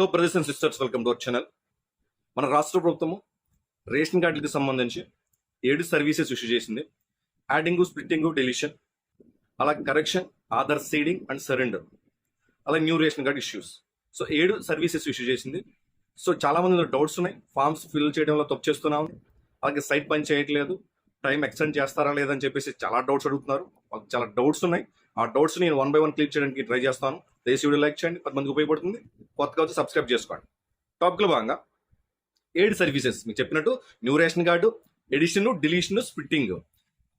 Hello brothers and sisters welcome to our channel మన రాష్ట్ర ప్రభుత్వము రేషన్ కార్డులకు సంబంధించి ఏడు సర్వీసెస్ ఇష్యూ చేసింది. యాడింగ్ స్ప్లిట్టింగ్ డెలిషన్ అలాగే correction Aadhaar seeding and surrender అలాగే new ration card issues so ఏడు సర్వీసెస్ ఇష్యూ చేసింది. సో చాలా మంది డౌట్స్ ఉన్నాయి. ఫామ్స్ ఫిల్ చేయడంలో తప్పు చేస్తున్నాము అలాగే సైట్ పని చేయట్లేదు. టైం ఎక్స్టెండ్ చేస్తారా లేదని చెప్పేసి చాలా డౌట్స్ అడుగుతున్నారు. వాళ్ళకి చాలా డౌట్స్ ఉన్నాయి. ఆ డౌట్స్ నేను వన్ బై వన్ క్లిక్ చేయడానికి ట్రై చేస్తాను. దయచేసి వీడియో లైక్ చేయండి. పది ఉపయోగపడుతుంది. కొత్తగా వచ్చి సబ్స్క్రైబ్ చేసుకోండి. టాపిక్లో భాగంగా ఎయిడ్ సర్వీసెస్ మీకు చెప్పినట్టు new ration card addition deletion splitting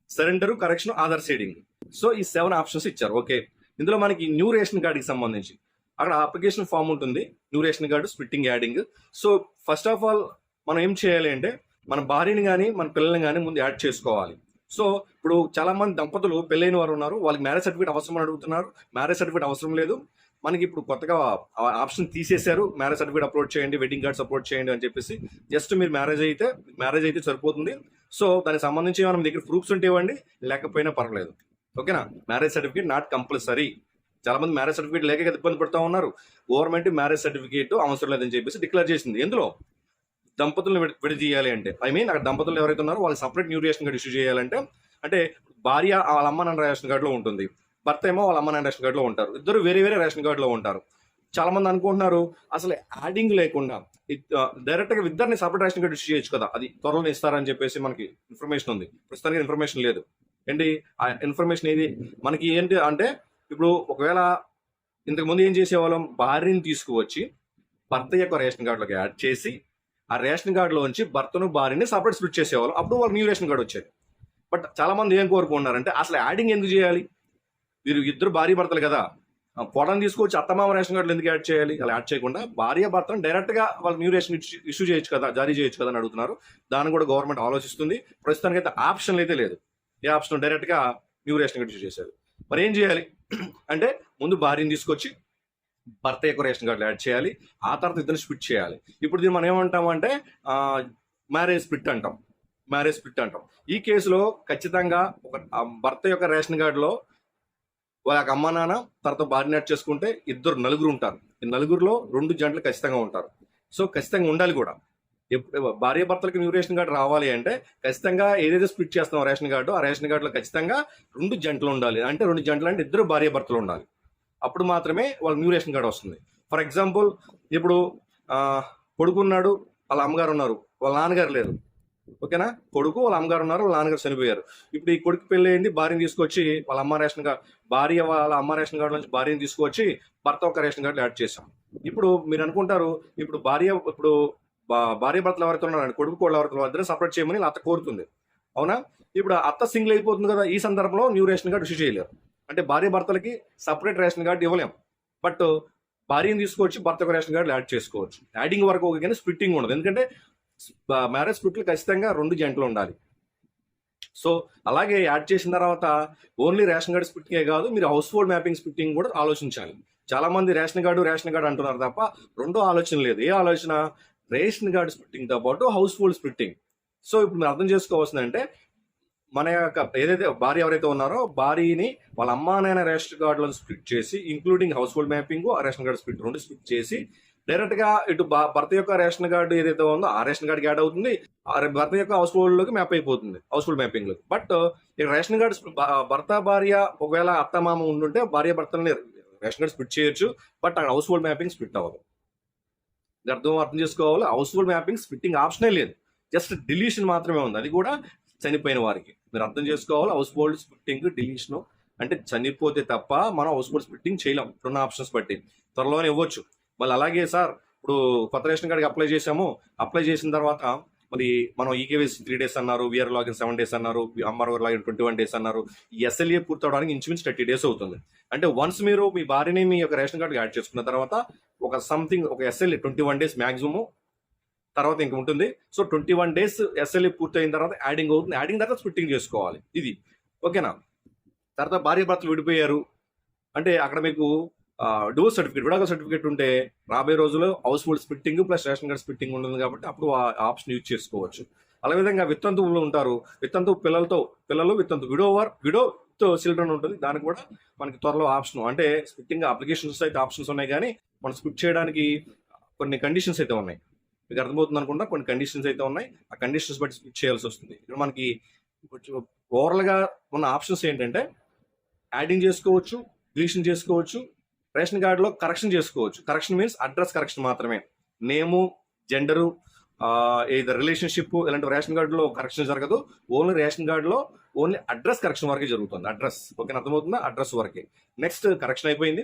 surrender correction Aadhaar seeding so ఈ సెవెన్ ఆప్షన్స్ ఇచ్చారు. ఓకే ఇందులో మనకి న్యూ రేషన్ కార్డుకి సంబంధించి అక్కడ అప్లికేషన్ ఫామ్ ఉంటుంది. New ration card splitting adding so first of all మనం ఏం చేయాలి అంటే మన భార్యని కానీ మన పిల్లల్ని కానీ ముందు యాడ్ చేసుకోవాలి. సో ఇప్పుడు చాలా మంది దంపతులు పెళ్ళైన వారు ఉన్నారు. వాళ్ళకి మ్యారేజ్ సర్టిఫికేట్ అవసరం అని అడుగుతున్నారు. మ్యారేజ్ సర్టిఫికేట్ అవసరం లేదు. మనకి ఇప్పుడు కొత్తగా ఆప్షన్ తీసేశారు. మ్యారేజ్ సర్టిఫికేట్ అప్లోడ్ చేయండి వెడ్డింగ్ కార్డ్స్ అప్లోడ్ చేయండి అని చెప్పేసి జస్ట్ మీరు మ్యారేజ్ అయితే మ్యారేజ్ అయితే సరిపోతుంది. సో దానికి సంబంధించి మనం దగ్గర ప్రూఫ్స్ ఉంటే ఇవ్వండి. లేకపోయినా పర్వాలేదు. ఓకేనా మ్యారేజ్ సర్టిఫికేట్ నాట్ కంపల్సరీ చాలా మంది మ్యారేజ్ సర్టిఫికేట్ లేక కదా ఇబ్బంది పడుతూ ఉన్నారు. గవర్నమెంట్ మ్యారేజ్ సర్టిఫికేట్ అవసరం లేదని చెప్పేసి డిక్లేర్ చేసింది. ఎందులో? దంపతులను విడ- విడదీయాలి అంటే. ఐ మీన్ అక్కడ దంపతులు ఎవరైతే ఉన్నారో వాళ్ళు separate new ration card issue చేయాలంటే అంటే భార్య వాళ్ళ అమ్మ నాన్న రేషన్ కార్డులో ఉంటుంది. భర్త ఏమో వాళ్ళ అమ్మ నాన్న రేషన్ కార్డులో ఉంటారు. ఇద్దరు వేరే వేరే రేషన్ కార్డులో ఉంటారు. చాలా మంది అనుకుంటున్నారు అసలు యాడింగ్ లేకుండా డైరెక్ట్గా ఇద్దరిని సపరేట్ రేషన్ కార్డు ఇష్యూ చేయొచ్చు కదా? అది త్వరలో ఇస్తారని చెప్పేసి మనకి ఇన్ఫర్మేషన్ ఉంది. ప్రస్తుతానికి ఇన్ఫర్మేషన్ లేదు. ఏంటి? ఆ ఇన్ఫర్మేషన్ ఏది? మనకి ఏంటి అంటే ఇప్పుడు ఒకవేళ ఇంతకు ముందు ఏం చేసేవాళ్ళం? భార్యని తీసుకువచ్చి భర్త యొక్క రేషన్ కార్డులోకి యాడ్ చేసి ఆ రేషన్ కార్డులోంచి భర్తను భార్యని సపరేట్ స్ప్లిట్ చేసేవాళ్ళం. అప్పుడు వాళ్ళకి న్యూ రేషన్ కార్డు వచ్చేది. బట్ చాలా మంది ఏం కోరుకుంటున్నారంటే అసలు యాడింగ్ ఎందుకు చేయాలి? వీరు ఇద్దరు భార్య భర్తలు కదా. ఆ తీసుకొచ్చి అత్తమామ రేషన్ కార్డులు ఎందుకు యాడ్ చేయాలి? అలా యాడ్ చేయకుండా భార్య భర్తను డైరెక్ట్గా వాళ్ళు న్యూ రేషన్ ఇష్యూ చేయొచ్చు కదా జారీ చేయొచ్చు కదా అని అడుగుతున్నారు. దాన్ని కూడా గవర్నమెంట్ ఆలోచిస్తుంది. ప్రస్తుతానికి అయితే ఆప్షన్ అయితే లేదు. ఏ ఆప్షన్? డైరెక్ట్గా న్యూ రేషన్ కార్డు ఇష్యూ చేశారు. మరి ఏం చేయాలి? అంటే ముందు భార్యని తీసుకొచ్చి భర్త యొక్క రేషన్ కార్డులు యాడ్ చేయాలి. ఆ తర్వాత ఇద్దరు స్ప్లిట్ చేయాలి. ఇప్పుడు దీన్ని మనం ఏమంటామంటే మ్యారేజ్ స్ప్లిట్ అంటాం. మ్యారేజ్ పిట్ అంటాం. ఈ కేసులో ఖచ్చితంగా ఒక భర్త యొక్క రేషన్ కార్డులో వాళ్ళకి అమ్మ నాన్న తర్వాత బార్డినేట్ చేసుకుంటే ఇద్దరు నలుగురు ఉంటారు. ఈ నలుగురిలో రెండు జంటలు ఖచ్చితంగా ఉంటారు. సో ఖచ్చితంగా ఉండాలి కూడా. ఎప్పుడు భార్య భర్తలకు న్యూ రేషన్ కార్డు రావాలి అంటే ఖచ్చితంగా ఏదైతే స్ప్లిట్ చేస్తాం రేషన్ కార్డు ఆ రేషన్ కార్డులో ఖచ్చితంగా రెండు జంటలు ఉండాలి. అంటే రెండు జంటలు అంటే ఇద్దరు భార్య భర్తలు ఉండాలి. అప్పుడు మాత్రమే వాళ్ళ న్యూ రేషన్ కార్డు వస్తుంది. ఫర్ ఎగ్జాంపుల్ ఇప్పుడు కొడుకున్నాడు వాళ్ళ అమ్మగారు ఉన్నారు. వాళ్ళ నాన్నగారు లేరు. ఓకేనా? కొడుకు వాళ్ళ అమ్మగారు ఉన్నారు వాళ్ళ నాన్నగారు చనిపోయారు. ఇప్పుడు ఈ కొడుకు పెళ్ళి అయింది భార్యని తీసుకొచ్చి వాళ్ళ అమ్మ రేషన్ కార్డు భార్య వాళ్ళ అమ్మ రేషన్ కార్డు నుంచి భార్యని తీసుకొచ్చి భర్త ఒక రేషన్ కార్డు యాడ్ చేశాం. ఇప్పుడు మీరు అనుకుంటారు ఇప్పుడు భార్య ఇప్పుడు భార్య భర్తలు ఎవరైతే ఉన్నారో కొడుకు కోళ్ళ ఎవరైతే ఇద్దరు సపరేట్ చేయమని అత్త కోరుతుంది. అవునా? ఇప్పుడు అత్త సింగిల్ అయిపోతుంది కదా ఈ సందర్భంలో న్యూ రేషన్ కార్డు ఇష్యూ చేయలేరు. అంటే భార్య భర్తలకి సపరేట్ రేషన్ కార్డు ఇవ్వలేం. బట్ భార్యని తీసుకొచ్చి భర్త ఒక రేషన్ కార్డు యాడ్ చేసుకోవచ్చు. యాడింగ్ వరకు ఓకే కానీ స్ప్లిట్టింగ్ ఉండదు. ఎందుకంటే మ్యారేజ్ స్ప్లిట్లు ఖచ్చితంగా రెండు జంటలు ఉండాలి. సో అలాగే యాడ్ చేసిన తర్వాత ఓన్లీ రేషన్ కార్డు స్ప్లిట్టింగే కాదు మీరు హౌస్ హోల్డ్ మ్యాపింగ్ స్ప్లిట్టింగ్ కూడా ఆలోచించాలి. చాలా మంది రేషన్ కార్డు రేషన్ కార్డు అంటున్నారు తప్ప రెండో ఆలోచన లేదు. ఏ ఆలోచన? రేషన్ కార్డు స్ప్లిట్టింగ్తో పాటు హౌస్ హోల్డ్ స్ప్లిట్టింగ్. సో ఇప్పుడు మీరు అర్థం చేసుకోవాల్సిందంటే మన యొక్క ఏదైతే భార్య ఎవరైతే ఉన్నారో భార్యని వాళ్ళ అమ్మానైనా నాయన రేషన్ కార్డులను స్ప్లిట్ చేసి ఇంక్లూడింగ్ హౌస్ హోల్డ్ మ్యాపింగ్ ఆ రేషన్ కార్డు స్ప్లిట్ రెండు స్ప్లిట్ చేసి డైరెక్ట్గా ఇటు భా- భర్త యొక్క రేషన్ కార్డు ఏదైతే ఉందో ఆ రేషన్ కార్డుకి యాడ్ అవుతుంది. ఆ భర్త యొక్క హౌస్ హోల్డ్లోకి మ్యాప్ అయిపోతుంది. హౌస్ హోల్డ్ మ్యాపింగ్లో బట్ ఈ రేషన్ కార్డు భర్త భార్య ఒకవేళ అత్త మామ ఉండుంటే భార్య భర్తలని రేషన్ కార్డు స్ప్లిట్ చేయొచ్చు. బట్ అక్కడ హౌస్ హోల్డ్ మ్యాపింగ్ స్ప్లిట్ అవ్వదు. అర్థం అర్థం చేసుకోవాలి. హౌస్ హోల్డ్ మ్యాపింగ్ స్ప్లిట్టింగ్ ఆప్షనే లేదు. జస్ట్ డిలీషన్ మాత్రమే ఉంది. అది కూడా చనిపోయిన వారికి. మీరు అర్థం చేసుకోవాలి. హౌస్ హోల్డ్ స్ప్లిట్టింగ్ డిలీషన్ అంటే చనిపోతే తప్ప మనం హౌస్ హోల్డ్ స్ప్లిట్టింగ్ చేయలేం. ఇప్పుడున్న ఆప్షన్స్ బట్టి. త్వరలోనే ఇవ్వచ్చు. మళ్ళీ అలాగే సార్ ఇప్పుడు కొత్త రేషన్ కార్డుకి అప్లై చేసాము అప్లై చేసిన తర్వాత మరి మనం ఈకేవీసీ త్రీ డేస్ అన్నారు విఆర్ లాగిన్ సెవెన్ డేస్ అన్నారు అమ్మారు లాగిన్ ట్వంటీ వన్ డేస్ అన్నారు ఎస్ఎల్ఏ పూర్తి అవడానికి ఇంచుమించు థర్టీ డేస్ అవుతుంది. అంటే వన్స్ మీరు మీ భార్యని మీ యొక్క రేషన్ కార్డుకి యాడ్ చేసుకున్న తర్వాత ఒక సంథింగ్ ఒక SLA twenty one days maximum తర్వాత ఇంక ఉంటుంది. So twenty one days SLA పూర్తయిన తర్వాత యాడింగ్ అవుతుంది. యాడింగ్ తర్వాత స్ప్లిట్టింగ్ చేసుకోవాలి. ఇది. ఓకేనా? తర్వాత భార్య భర్తలు విడిపోయారు. అంటే అక్కడ మీకు డివోర్స్ సర్టిఫికేట్ విడాకుల సర్టిఫికేట్ ఉంటే రాబోయే రోజుల్లో household splitting plus ration card splitting ఉంటుంది కాబట్టి అప్పుడు ఆ ఆప్షన్ యూజ్ చేసుకోవచ్చు. అలా విధంగా విత్తంతువులు ఉంటారు. విత్తంతు పిల్లలతో పిల్లలు విత్తంతు విడోవర్ విడో చిల్డ్రన్ ఉంటుంది. దానికి కూడా మనకి త్వరలో ఆప్షన్ అంటే స్పిట్టింగ్ అప్లికేషన్స్ అయితే ఆప్షన్స్ ఉన్నాయి కానీ మనం స్పిట్ చేయడానికి కొన్ని కండిషన్స్ అయితే ఉన్నాయి. మీకు అర్థమవుతుంది అనుకుంటా కొన్ని కండిషన్స్ అయితే ఉన్నాయి. ఆ కండిషన్స్ బట్టి స్పిట్ చేయాల్సి వస్తుంది. ఇక్కడ మనకి ఓవరాల్గా ఉన్న ఆప్షన్స్ ఏంటంటే యాడింగ్ చేసుకోవచ్చు డిలీషన్ చేసుకోవచ్చు రేషన్ కార్డులో కరెక్షన్ చేసుకోవచ్చు. కరెక్షన్ మీన్స్ అడ్రస్ కరెక్షన్ మాత్రమే. నేము జెండరు ఏదో రిలేషన్షిప్ ఇలాంటి రేషన్ కార్డులో కరెక్షన్ జరగదు. ఓన్లీ రేషన్ కార్డులో ఓన్లీ అడ్రస్ కరెక్షన్ వరకే జరుగుతుంది. అడ్రస్ ఓకే అర్థమవుతుందా? అడ్రస్ వరకే. నెక్స్ట్ కరెక్షన్ అయిపోయింది.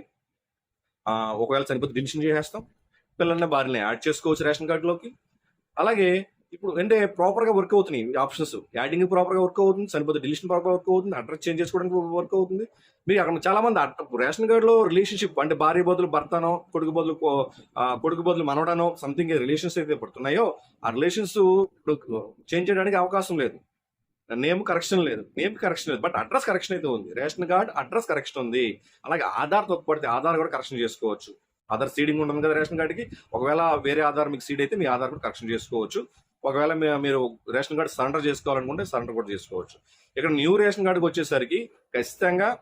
ఒకవేళ చనిపోతే డిలిషన్ చేసేస్తాం. పిల్లల్ని భార్యని యాడ్ చేసుకోవచ్చు రేషన్ కార్డులోకి. అలాగే ఇప్పుడు అంటే ప్రాపర్గా వర్క్ అవుతున్నాయి ఆప్షన్స్ యాడింగ్ ప్రాపర్గా వర్క్ అవుతుంది సరిపోతే డిలీషన్ ప్రాపర్ వర్క్ అవుతుంది అడ్రస్ చేంజ్ చేసుకోవడానికి వర్క్ అవుతుంది. మీరు అక్కడ చాలా మంది రేషన్ కార్డులో రిలేషన్షిప్ అంటే భార్య బదులు భర్తనో కొడుకు బదులు కొడుకు బదులు మనవడనో సంథింగ్ రిలేషన్స్ అయితే పడుతున్నాయో ఆ రిలేషన్స్ ఇప్పుడు చేంజ్ చేయడానికి అవకాశం లేదు. నేమ్ కరెక్షన్ లేదు. నేమ్ కరెక్షన్ లేదు. బట్ అడ్రస్ కరెక్షన్ అయితే ఉంది. రేషన్ కార్డ్ అడ్రస్ కరెక్షన్ ఉంది. అలాగే ఆధార్ తొక్కుపడితే ఆధార్ కూడా కరెక్షన్ చేసుకోవచ్చు. ఆధార్ సీడింగ్ ఉంటుంది కదా రేషన్ కార్డుకి. ఒకవేళ వేరే ఆధార్ మీకు సీడ్ అయితే మీ ఆధార్ కూడా కరెక్షన్ చేసుకోవచ్చు. ఒకవేళ మీ- మీరు రేషన్ కార్డు సరెండర్ చేసుకోవాలనుకుంటే సరెండర్ కూడా చేసుకోవచ్చు. ఇక్కడ న్యూ రేషన్ కార్డుకి వచ్చేసరికి ఖచ్చితంగా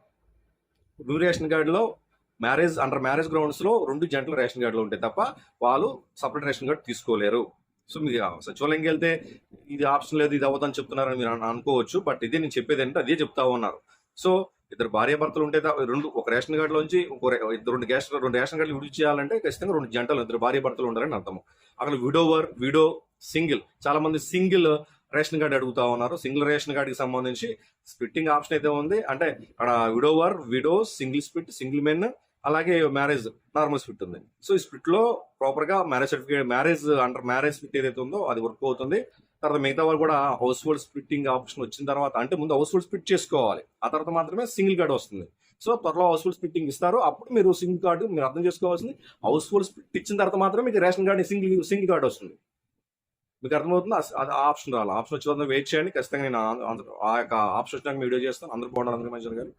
న్యూ రేషన్ కార్డులో మ్యారేజ్ అండర్ మ్యారేజ్ గ్రౌండ్స్లో రెండు జంటల రేషన్ కార్డులు ఉంటాయి తప్ప వాళ్ళు సపరేట్ రేషన్ కార్డు తీసుకోలేరు. సో మీరు సచివాలయంకి వెళ్తే ఇది ఆప్షన్ లేదు ఇది అవ్వదని చెప్తున్నారని మీరు అనుకోవచ్చు బట్ ఇదే నేను చెప్పేది ఏంటంటే అదే చెప్తా ఉన్నారు. సో ఇద్దరు భార్య భర్తలు ఉంటే తా- రెండు ఒక రేషన్ కార్డులోంచి ఒక ఇద్దరు రెండు గ్యాస్ రెండు రేషన్ కార్డులు విడిచి చేయాలంటే ఖచ్చితంగా రెండు జంటలు ఇద్దరు భార్య భర్తలు ఉండాలని అర్థం అక్కడ విడోవర్ విడో సింగిల్. చాలా మంది సింగిల్ రేషన్ కార్డు అడుగుతా ఉన్నారు. సింగిల్ రేషన్ కార్డుకి సంబంధించి స్ప్లిట్టింగ్ ఆప్షన్ అయితే ఉంది. అంటే అక్కడ widower widow single split single men అలాగే మ్యారేజ్ నార్మల్ స్ప్లిట్ ఉంది. సో ఈ స్ప్లిట్లో ప్రాపర్గా marriage certificate marriage under marriage split ఏదైతే ఉందో అది వర్క్ అవుతుంది. తర్వాత మిగతా వాళ్ళు కూడా హౌస్ హోల్డ్ స్ప్లిట్టింగ్ ఆప్షన్ వచ్చిన తర్వాత అంటే ముందు హౌస్ హోల్డ్ స్ప్లిట్ చేసుకోవాలి. ఆ తర్వాత మాత్రమే సింగిల్ కార్డు వస్తుంది. సో త్వరలో హౌస్ హోల్డ్ స్ప్లిట్టింగ్ ఇస్తారు. అప్పుడు మీరు సింగిల్ కార్డు మీరు అర్థం చేసుకోవాల్సింది హౌస్ హోల్డ్ స్ప్లిట్ ఇచ్చిన తర్వాత మాత్రమే మీకు ration card single single card వస్తుంది. మీకు అర్థమవుతుంది? అది ఆప్షన్ రావాలి ఆప్షన్ వచ్చిన వెయిట్ చేయండి. ఖచ్చితంగా నేను ఆ- ఆ- యొక్క ఆప్షన్ వచ్చినాక వీడియో చేస్తాను. అందరూ బాగుండాలి. అందరూ మంచిగా గారు